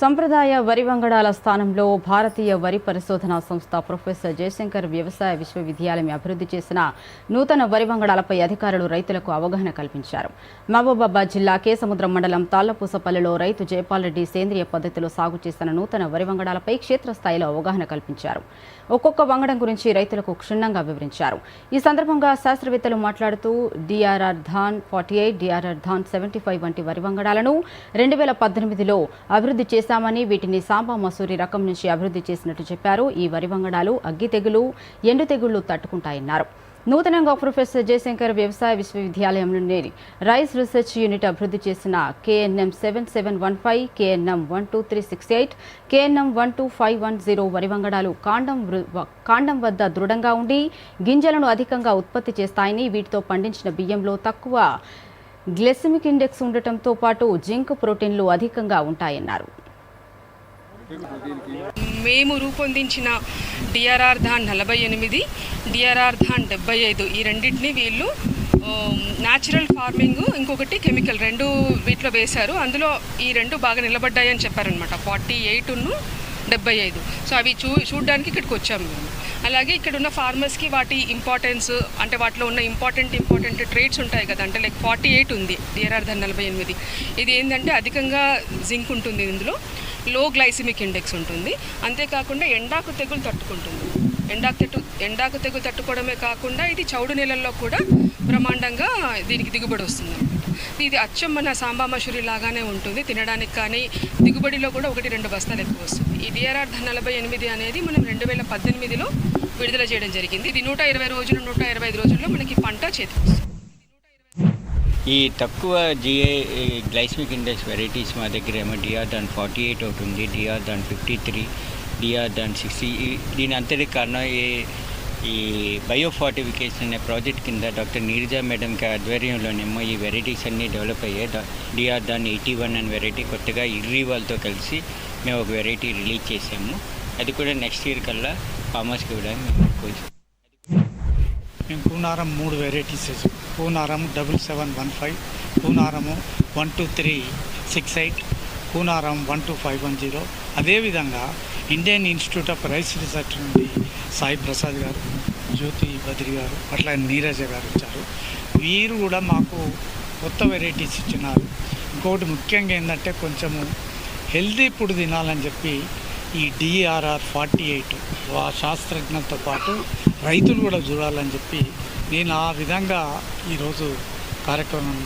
సంప్రదాయ వరి వంగడాల స్థానంలో భారతీయ వరి పరిశోధనా సంస్థ ప్రొఫెసర్ జయశంకర్ వ్యవసాయ విశ్వవిద్యాలయం అభివృద్ధి చేసిన నూతన వరి వంగడాలపై అధికారులు రైతులకు అవగాహన కల్పించారు. మహబూబాబాద్ జిల్లా కేసముద్రం మండలం తాళ్ళపూసపల్లిలో రైతు జయపాల్ రెడ్డి సేంద్రియ పద్ధతిలో సాగు చేసిన నూతన వరి వంగడాలపై క్షేత్రస్థాయిలో అవగాహన కల్పించారు. ఒక్కొక్క వంగడం గురించి రైతులకు క్షుణ్ణంగా వివరించారు. ఈ సందర్భంగా శాస్త్రవేత్తలు మాట్లాడుతూ DRR Dhan forty eight DRR Dhan seventy five వంటి వరి వంగడాలను రెండు వేల పద్దెనిమిదిలో అభివృద్ధి చేశామని వీటిని సాంబా మసూరి రకం నుంచి అభివృద్ధి చేసినట్టు చెప్పారు. ఈ వరి వంగడాలు అగ్గి తెగులు ఎండు తెగుళ్ళు తట్టుకుంటాయన్నారు. నూతనంగా ప్రొఫెసర్ జయశంకర్ వ్యవసాయ విశ్వవిద్యాలయం నుండి రైస్ రీసెర్చ్ యూనిట్ అభివృద్ధి చేసిన KNM seven seven one five KNM one two three six eight KNM one two five one zero వరి వంగడాలు కాండం వృ- కాండం వద్ద దృఢంగా ఉండి గింజలను అధికంగా ఉత్పత్తి చేస్తాయని వీటితో పండించిన బియ్యంలో తక్కువ గ్లెసిమిక్ ఇండెక్స్ ఉండటంతో పాటు జింక్ ప్రోటీన్లు అధికంగా ఉంటాయన్నారు. మేము రూపొందించిన డిఆర్ఆర్ ధాన్ నలభై ఎనిమిది డిఆర్ఆర్ ధాన్ డెబ్బై ఐదు. ఈ రెండింటిని వీళ్ళు న్యాచురల్ ఫార్మింగ్ ఇంకొకటి కెమికల్ రెండు వీటిలో వేశారు. అందులో ఈ రెండు బాగా నిలబడ్డాయని చెప్పారనమాట ఫార్టీ ఎయిట్ను డెబ్బై ఐదు. సో అవి చూ చూడడానికి ఇక్కడికి వచ్చాము మేము. అలాగే ఇక్కడ ఉన్న ఫార్మర్స్కి వాటి ఇంపార్టెన్స్ అంటే వాటిలో ఉన్న ఇంపార్టెంట్ ఇంపార్టెంట్ ట్రేడ్స్ ఉంటాయి కదా. అంటే లైక్ ఫార్టీ ఎయిట్ ఉంది డిఆర్ఆర్ ధన్ నలభై ఎనిమిది. ఇది ఏంటంటే అధికంగా జింక్ ఉంటుంది ఇందులో. లో గ్లైసిమిక్ ఇండెక్స్ ఉంటుంది. అంతేకాకుండా ఎండాకు తెగులు తట్టుకుంటుంది. ఎండాకు తెట్టు ఎండాకు తెగులు తట్టుకోవడమే కాకుండా ఇది చౌడు నెలల్లో కూడా బ్రహ్మాండంగా దీనికి దిగుబడి వస్తుంది అనమాట ఇది అచ్చం మన సాంబా మసూరి లాగానే ఉంటుంది. తినడానికి కానీ దిగుబడిలో కూడా ఒకటి రెండు బస్తాలు ఎక్కువ వస్తుంది. ఈ డిఆర్ఆర్ నలభై ఎనిమిది అనేది మనం రెండు వేల పద్దెనిమిదిలో విడుదల చేయడం జరిగింది. ఇది నూట ఇరవై రోజులు నూట ఇరవై ఐదు రోజుల్లో మనకి పంట చేతికి వస్తుంది. ఈ తక్కువ జిఐ గ్లైస్మిక్ ఇండెక్స్ వెరైటీస్ మా దగ్గర ఏమో డిఆర్ దాన్ ఫార్టీ ఎయిట్ ఒకటి ఉంది DR Dhan fifty three DR Dhan sixty దీని అంతటికి కారణం ఈ ఈ బయోఫార్టిఫికేషన్ అనే ప్రాజెక్ట్ కింద డాక్టర్ నీరజా మేడంకి ఆధ్వర్యంలోనేమో ఈ వెరైటీస్ అన్నీ డెవలప్ అయ్యాయి డిఆర్ దాన్ ఎయిటీ వన్ అనే వెరైటీ కొత్తగా ఇర్రీ వాళ్ళతో కలిసి మేము ఒక వెరైటీ రిలీజ్ చేసాము అది కూడా నెక్స్ట్ ఇయర్ కల్లా ఫార్మర్స్కి ఇవ్వడానికి మేము కోరుకుంటున్నాము. మేము పూనారం మూడు వెరైటీస్ వేసాం. పూనారం double seven one five పూనారము one two three six eight పూనారం one two five one zero అదేవిధంగా Indian Institute of Rice Research నుండి సాయి ప్రసాద్ గారు జ్యోతి బద్రి గారు అట్లా నీరజ గారు వచ్చారు. వీరు కూడా మాకు కొత్త వెరైటీస్ ఇచ్చినారు. ఇంకొకటి ముఖ్యంగా ఏంటంటే కొంచెము హెల్దీ ఫుడ్ తినాలని చెప్పి ఈ డిఆర్ఆర్ ఫార్టీ ఎయిట్ ఆ శాస్త్రజ్ఞతో పాటు రైతులు కూడా చూడాలని చెప్పి నేను ఆ విధంగా ఈరోజు కార్యక్రమం